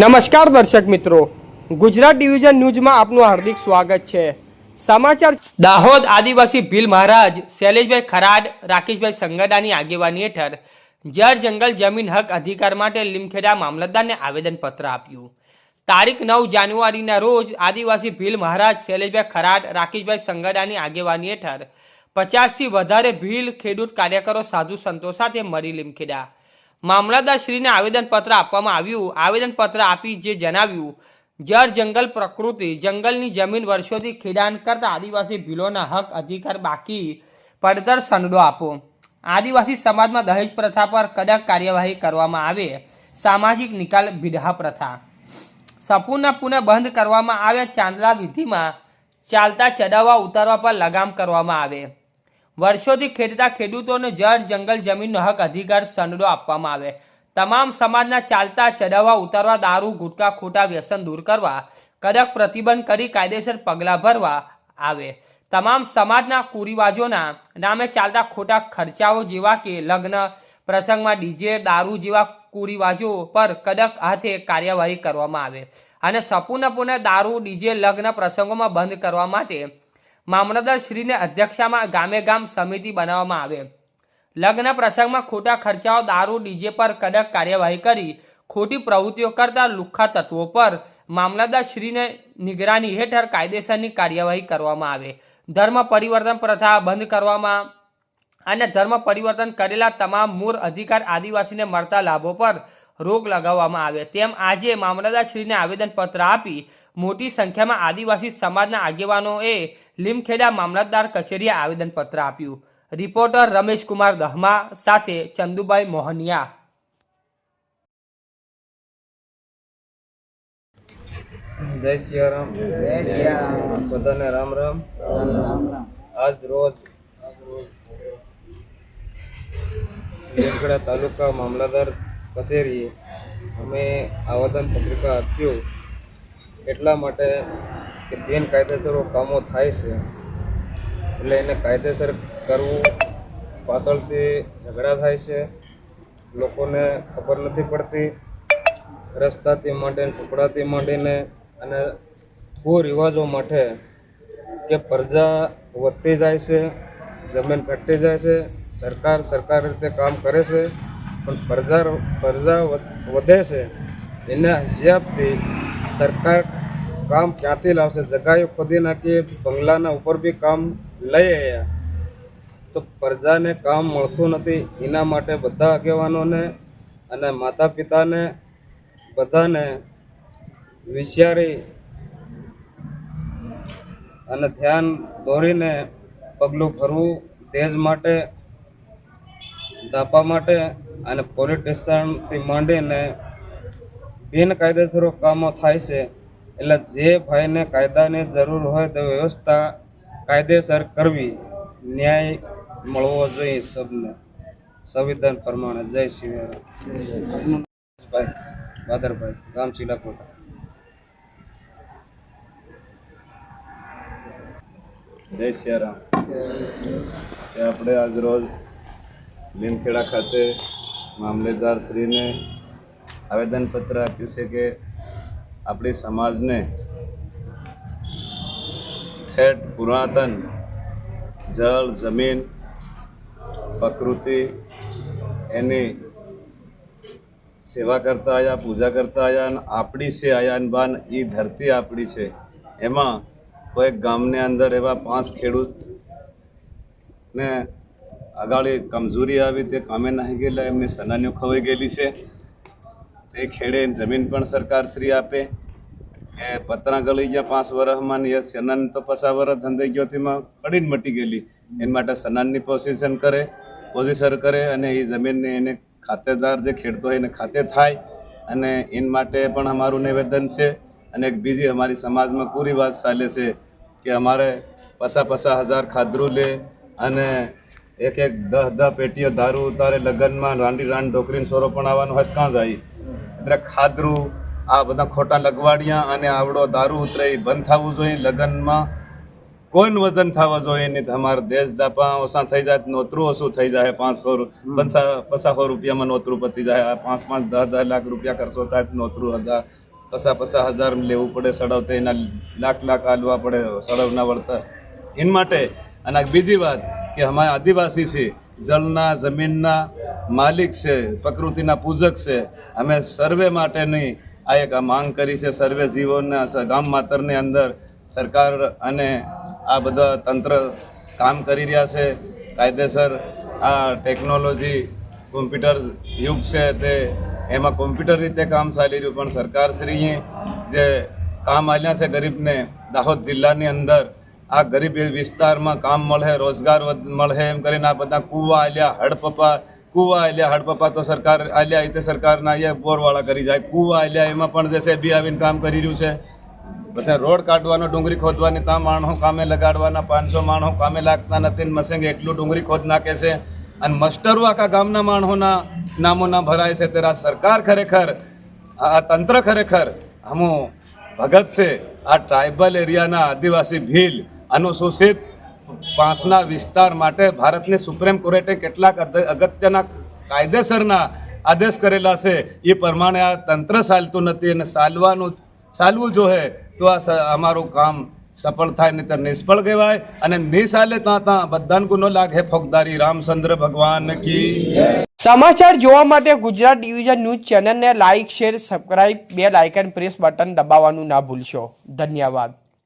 નમસ્કાર દર્શક મિત્રો. ગુજરાત ડિવિઝન ન્યૂઝમાં આપનું હાર્દિક સ્વાગત છે. સમાચાર દાહોદ આદિવાસી ભીલ મહારાજ શૈલેષભાઈ ખરાડ, રાકેશભાઈ સંગડાની આગેવાની હેઠળ જળ જંગલ જમીન હક અધિકાર માટે લીમખેડા મામલતદારને આવેદનપત્ર આપ્યું. તારીખ નવ જાન્યુઆરીના રોજ આદિવાસી ભીલ મહારાજ શૈલેષભાઈ ખરાડ, રાકેશભાઈ સંગડાની આગેવાની હેઠળ પચાસથી વધારે ભીલ ખેડૂત કાર્યકરો સાધુ સંતો સાથે મળી લીમખેડા. મામલતદાર શ્રીને આવેદનપત્ર આપવામાં આવ્યું. આવેદનપત્ર આપી જે જણાવ્યું, જળ જંગલ પ્રકૃતિ, જંગલની જમીન વર્ષોથી ખેડાણ કરતા આદિવાસી ભીલોના હક અધિકાર બાકી. પડતર સંડો આપો. આદિવાસી સમાજમાં દહેજ પ્રથા પર કડક કાર્યવાહી કરવામાં આવે. સામાજિક નિકાલ ભીડા પ્રથા. સપૂર્ણ પુનઃ બંધ કરવામાં આવે ચાંદલા વિધિમાં ચાલતા ચડાવવા ઉતારવા પર લગામ કરવામાં આવે. વર્ષોથી ખેડતા ખેડૂતોને જળ, જંગલ જમીનનો હક, અધિકાર સંડો આપવામાં આવે. તમામ સમાજના ચાલતા, ચડાવવા, ઉતારવા, દારૂ, ગુટકા, ખોટા વ્યસન દૂર કરવા, કડક પ્રતિબંધ કરી કાયદેસર પગલાં ભરવા આવે. તમામ સમાજના કુરિવાજોના નામે ચાલતા ખોટા ખર્ચાઓ જેવા કે લગ્ન પ્રસંગમાં ડીજે, દારૂ જેવા કુરિવાજો પર કડક હાથે કાર્યવાહી કરવામાં આવે. અને સંપૂર્ણપૂર્ણ દારૂ, ડીજે, લગ્ન પ્રસંગોમાં બંધ કરવા માટે મામલતદાર શ્રીને અધ્યક્ષામાં ગામે ગામ સમિતિ બનાવવામાં આવે. લગ્ન પ્રસંગમાં ખોટા ખર્ચાઓ, દારૂ, ડીજે પર કડક કાર્યવાહી કરી, ખોટી પ્રવૃત્તિઓ કરતા લુખ્ખા તત્વો પર મામલતદારશ્રીને નિગરાની હેઠળ કાયદેસરની કાર્યવાહી કરવામાં આવે. ધર્મ પરિવર્તન પ્રથા બંધ કરવામાં અને ધર્મ પરિવર્તન કરેલા તમામ મૂળ અધિકાર આદિવાસીને મળતા લાભો પર રોક લગાવવામાં આવે. તેમ આજે મામલતદારશ્રીને આવેદનપત્ર આપી મોટી સંખ્યામાં આદિવાસી સમાજના આગેવાનોએ લીમખેડા મામલતદાર કચેરીએ આવેદનપત્ર આપ્યું. રિપોર્ટર રમેશ કુમાર દહમા સાથે ચંદુભાઈ મોહનિયા. જય સિયારામ જય સિયારામ બધાને રામ રામ. આજ રોજ લીમખેડા તાલુકા મામલતદાર કચેરીએ અમે આવેદન પત્રિકા આપ્યું. એટલા માટે કે બિનકાયદેસરો કામો થાય છે, એટલે એને કાયદેસર કરવું પાછળથી ઝઘડા થાય છે. લોકોને ખબર નથી પડતી, રસ્તાથી માંડીને, ટુકડાથી માંડીને અને કુરિવાજો માટે કે પ્રજા વધતી જાય છે, જમીન ઘટતી જાય છે, સરકાર સરકાર રીતે કામ કરે છે, પણ પ્રજા પ્રજા વધે છે, એના હિસાબથી સરકાર કામ ક્યાંથી લાવશે? જગાએ ખોદી નાખી બંગલાના ઉપર બી કામ લઈ આવ્યા તો પ્રજાને કામ મળતું નથી. એના માટે બધા આગેવાનોને અને માતા પિતાને બધાને વિચારી અને ધ્યાન દોરીને પગલું ભરવું તેજ માટે, દાપા માટે અને પોલીસ સ્ટેશનથી માંડીને બિનકાયદેસરો કામો થાય છે. એટલે જે ભાઈને કાયદાની જરૂર હોય તો વ્યવસ્થા કાયદેસર કરવી ન્યાય મળવો જોઈએ સબને. સંવિધાન પ્રમાણે. જય શિવરામ ભાઈ બાદરભાઈ ગામ શિલાકોટા. જય સિયારામ. આપણે આજ રોજ લીમખેડા ખાતે મામલેદારશ્રીને આવેદનપત્ર આપ્યું છે કે આપણી સમાજને ઠેઠ પુરાતન જળ, જમીન, પ્રકૃતિ, એની સેવા કરતા આવ્યા પૂજા કરતા આવ્યા અને આપણી છે આયાનબાન એ ધરતી આપણી છે. એમાં કોઈ ગામની અંદર એવા પાંચ ખેડૂત ને આગળ કમજોરી આવી તે કામે નાહી ગયેલા, એમની સનાનીઓ ખવાઈ ગયેલી છે. તે ખેડે જમીન પણ સરકાર શ્રી આપે. એ પતરા ગળી ગયા પાંચ વર્ષમાં એ સનાન તો પસા વર્ષ ધંધે ગયોથીમાં પડીને મટી ગયેલી. એના માટે સનાનની પોઝિશન કરે પોઝિશન કરે અને એ જમીનને એને ખાતેદાર જે ખેડતો હોય એને ખાતે થાય અને એના માટે પણ અમારું નિવેદન છે અને એક બીજી અમારી સમાજમાં પૂરી વાત ચાલે છે કે અમારે પસા પસા હજાર ખાદરું લે અને એક એક દસ દસ પેટીઓ દારૂ ઉતારે લગ્નમાં રાંડી રાંડ ઢોકરીને સોરો પણ આવવાનું હોય કાં જાય? એટલે ખાદરું આ બધા ખોટા લગવાડિયા અને આવડો દારૂ ઉતરે એ બંધ થવું જોઈએ. લગ્નમાં કોઈનું વજન થવા જોઈએ નહીં. તમારે દેશ દાપા ઓછા થઈ જાય નોતરું ઓછું થઈ જાય. પાંચસો પચાસ પચાસો રૂપિયામાં નોતરું પતી જાય. આ પાંચ પાંચ દસ દસ લાખ રૂપિયા કરશો થાય નોતરું હજાર પસા પસા હજાર લેવું પડે સડવતે એના લાખ લાખ આલવા પડે સડવના વળતર. એના માટે અને બીજી વાત કે અમારા આદિવાસી છે જળના, જમીનના માલિક છે, પ્રકૃતિના પૂજક છે. અમે સર્વે માટેની આ એક માંગ કરી છે, સર્વે જીવોના ગામ માતરની અંદર સરકાર અને આ બધા તંત્ર કામ કરી રહ્યા છે. કાયદેસર આ ટેકનોલોજી કોમ્પ્યુટર યુગ છે તે એમાં કોમ્પ્યુટર રીતે કામ ચાલી રહ્યું, પણ સરકારશ્રીએ જે કામ આલ્યા છે ગરીબને, દાહોદ જિલ્લાની અંદર આ ગરીબ વિસ્તારમાં કામ મળે, રોજગાર મળે, એમ કરીને આ બધા કૂવા આલ્યા, હડપપા, કૂવા આલ્યા, હડપપા તો સરકાર આલ્યા, એ તે સરકારના અહીંયા બોરવાળા કરી જાય. કૂવા આલ્યા, એમાં પણ જે બી આવીને કામ કરી રહ્યું છે. પછી રોડ કાઢવાનો, ડુંગળી ખોદવાની, ત્યાં માણસો કામે લગાડવાના, પાંચસો માણસો કામે લાગતા નથી ને મસંગ એકલું ડુંગળી ખોદ નાખે છે. અને મસ્ટરો આખા ગામના માણસોના નામોના ભરાય છે. ત્યારે સરકાર ખરેખર, આ તંત્ર ખરેખર હમો ભગત છે. આ ટ્રાઇબલ એરિયાના આદિવાસી ભીલ અનુસૂચિત પાંચના વિસ્તાર માટે ભારતની સુપ્રીમ કોર્ટે કેટલાક અગત્યના કાયદેસરના આદેશ કરેલા છે. એ પ્રમાણે આ તંત્ર ચાલતું નથી અને ચાલવાનું, ચાલવું જોઈએ તો આ અમારું કામ સફળ થાય નહીં તો નિષ્ફળ કહેવાય અને નહીં ચાલે ત્યાં ત્યાં બધાને ગુનો લાગે. ફોગદારી રામચંદ્ર ભગવાન કી સમાચાર જોવા માટે ગુજરાત ડિવિઝન ન્યૂઝ ચેનલને like share, subscribe, bell icon press button દબાવવાનું ના ભૂલશો. ધન્યવાદ.